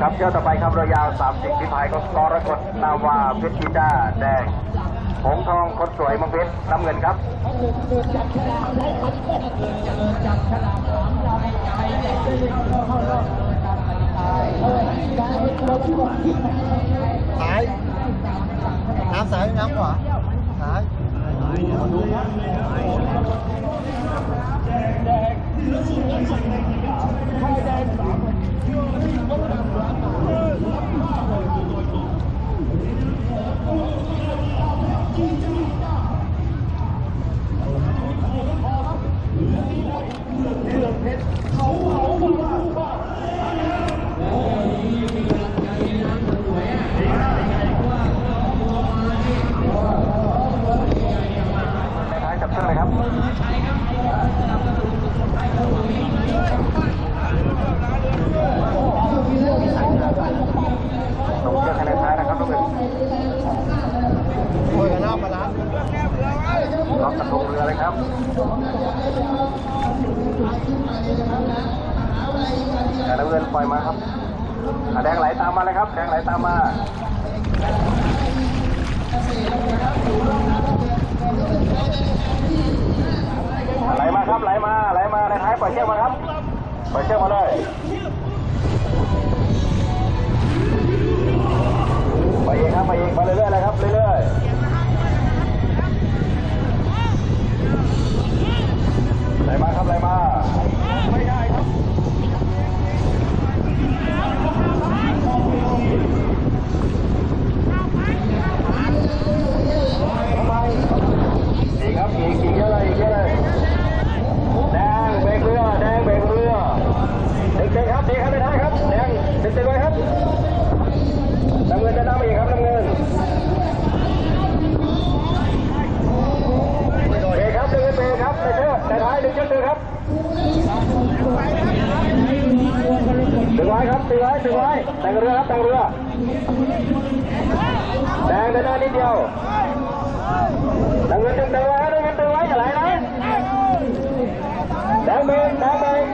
ครับเที่ยวต่อไปครับเรือยาว30พิพายก็กรกฎนาวาเพชรจีจ้าแดงหงส์ทองคนสวยมังเพชรน้ำเงินครับซ้ายน้ำซ้ายน้ำขวาซ้ายในท้ายจับเชือกเลยครับตรงเชือกให้ในท้ายนะครับน้ำเงิน โอ้ยกันหน้ามาล้าน ล็อกกระทงเรือเลยครับแต่ น้ำเงินปล่อยมาครับอะแดงไหลตามมาเลยครับ แดงไหลตามมาไหลมาครับไหลมาไหลมาในท้ายปล่อยเชือกมาครับปล่อยเชือกมาเลยไปเองครับไปเองไปเรื่อยๆเลยครับเรื่อยๆ งเชือกดึงไว้ครับดึงไว้ดึงไว้แต่งเรือครับแต่งเรือแดงเดินหน้านิดเดียวน้ำเงินดึงดึงไว้ครับน้ำเงินดึงไว้อย่าไหลนะแดงเบรกแดงเบรก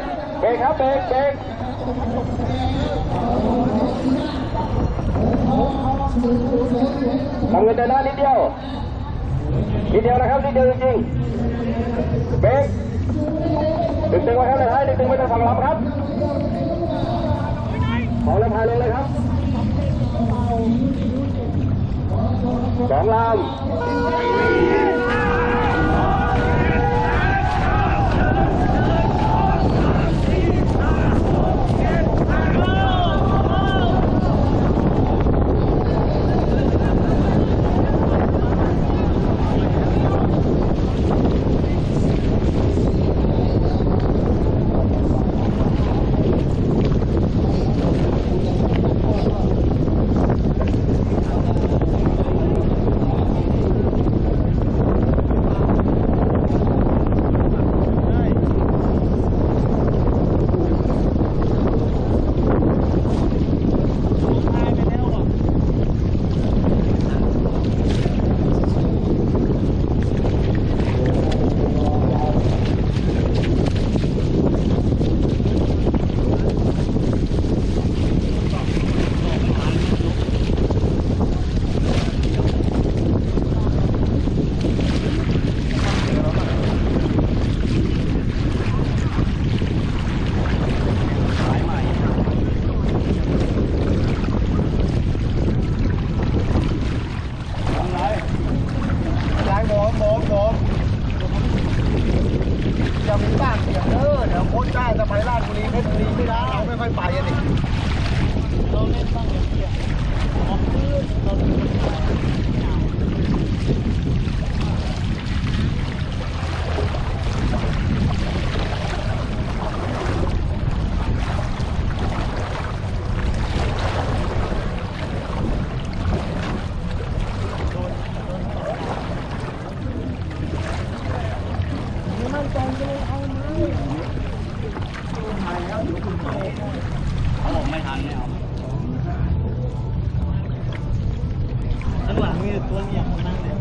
เบรกครับเบรกเบรกทำเงินเดินหน้านิดเดียวนิดเดียวนะครับนิดเดียวจริงเบรก ดึงตึงไว้ครับในท้ายดึงตึงไปทางฝั่งลำครับขอลำพายลงเลยครับสองลำ ค่อยๆไปอ่ะดิเราเล่นบ้างอย่างเดียวออกพื้นเราเล่นบ้าง ข้างหลังนี่ตัวนี่ยมนั่งเลย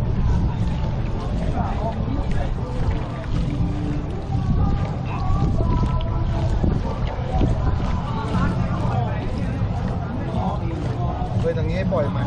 เลยตรงนี้ปล่อยมัน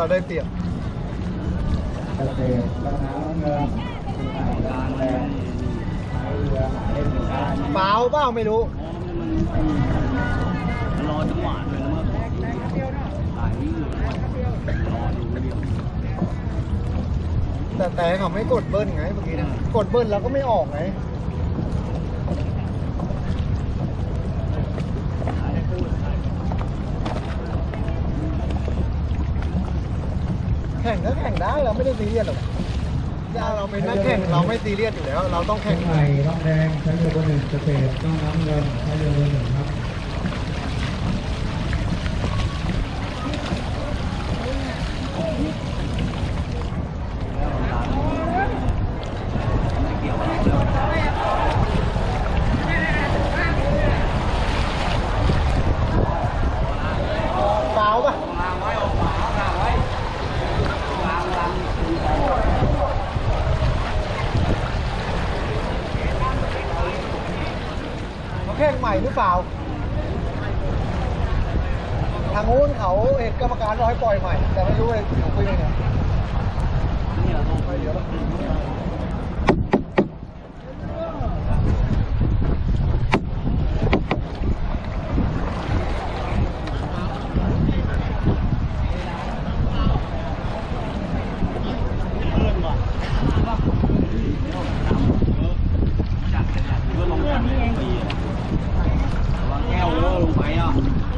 เราได้เปรียบเปล่าเปล่าไม่รู้รอจังหวะเลยนะเมื่อแต่แต่เขาไม่กดเบิ้ลไงเมื่อกี้นะกดเบิ้ลแล้วก็ไม่ออกไง แข่งก็แข่งได้เราไม่ได้ซีเรียสหรอกถ้าเราเป็นนักแข่งเราไม่ซีเรียสอยู่แล้ว เราต้องแข่งใหม่ต้องแดงใช้เรือเบอร์หนึ่งเกษตรต้องน้ำเงินใช้เรือเบอร์หนึ่งครับ เปล่าปะเขาแข่งใหม่ห รือเปล่า ทางนู้นเขาเอกกรรมการร้อยปล่อยใหม่ แต่ไม่รู้เลยเขาคุยยังไงเนี่ยลงไปเดี๋ยวเราจัดจัดเพื่อลงจัดปีวางแก้วเลย